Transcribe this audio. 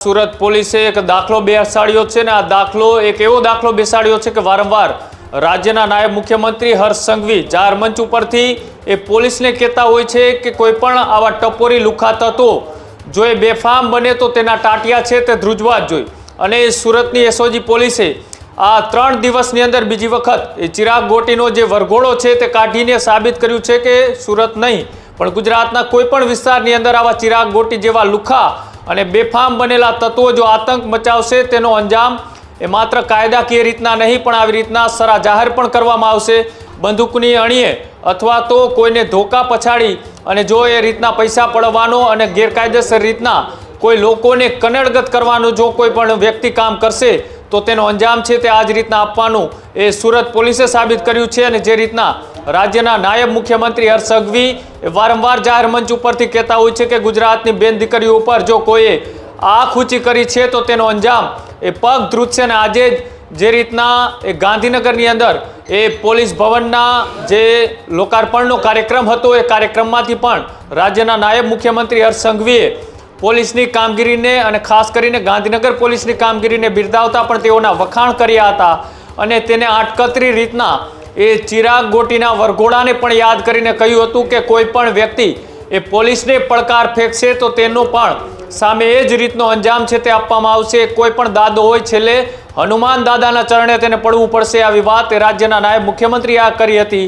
સુરત પોલીસે એક દાખલો બેસાડ્યો છે ને આ દાખલો એક એવો દાખલો બેસાડ્યો છે કે વારંવાર રાજ્યના નાયબ મુખ્યમંત્રી હર્ષ સંઘવી જાહેર મંચ ઉપરથી એ પોલીસને કહેતા હોય છે કે કોઈ પણ આવા ટપોરી લુખા તત્વો જો એ બેફામ બને તો તેના ટાટિયા છે તે ધ્રુજવા જ જોઈએ અને સુરતની એસઓજી પોલીસે આ ત્રણ દિવસની અંદર બીજી વખત એ ચિરાગ ગોટીનો જે વરઘોડો છે તે કાઢીને સાબિત કર્યું છે કે સુરત નહીં, પણ ગુજરાતના કોઈ પણ વિસ્તારની અંદર આવા ચિરાગ ગોટી જેવા લુખા અને બેફામ બનેલા તત્વો જો આતંક મચાવશે, તેનો અંજામ એ માત્ર કાયદાકીય રીતના નહીં, પણ આવી રીતના સરા જાહેર પણ કરવામાં આવશે. બંદૂકની અણીએ અથવા તો કોઈને ધોકા પછાડી અને જો એ રીતના પૈસા પડવાનો અને ગેરકાયદેસર રીતના કોઈ લોકોને કનડગત કરવાનું જો કોઈ પણ વ્યક્તિ કામ કરશે, તો તેનો અંજામ છે તે આ જ રીતના આપવાનું એ સુરત પોલીસે સાબિત કર્યું છે અને જે રીતના રાજ્યના નાયબ મુખ્યમંત્રી હર્ષ સંઘવી વારંવાર જાહેર મંચ ઉપરથી કહેતા હોય છે કે ગુજરાતની બેન દીકરીઓ ઉપર જો કોઈએ આંખ ઊંચી કરી છે તો તેનો અંજામ એ પગ ધ્રુજશે અને આજે જે રીતના એ ગાંધીનગરની અંદર એ પોલીસ ભવનના જે લોકાર્પણનો કાર્યક્રમ હતો, એ કાર્યક્રમમાંથી પણ રાજ્યના નાયબ મુખ્યમંત્રી હર્ષ સંઘવીએ પોલીસની કામગીરીને અને ખાસ કરીને ગાંધીનગર પોલીસની કામગીરીને બિરદાવતા પણ તેઓના વખાણ કર્યા હતા અને તેને આટકતરી રીતના એ ચિરાગ ગોટીના વરઘોડાને પણ યાદ કરીને કહ્યું હતું કે કોઈ પણ વ્યક્તિ એ પોલીસને પડકાર ફેંકશે તો તેનો પણ સામે એ જ રીતનો અંજામ છે તે આપવામાં આવશે. કોઈ પણ દાદો હોય છેલ્લે હનુમાન દાદાના ચરણે તેને પડવું પડશે. આવી વાત રાજ્યના નાયબ મુખ્યમંત્રીએ આ કરી હતી.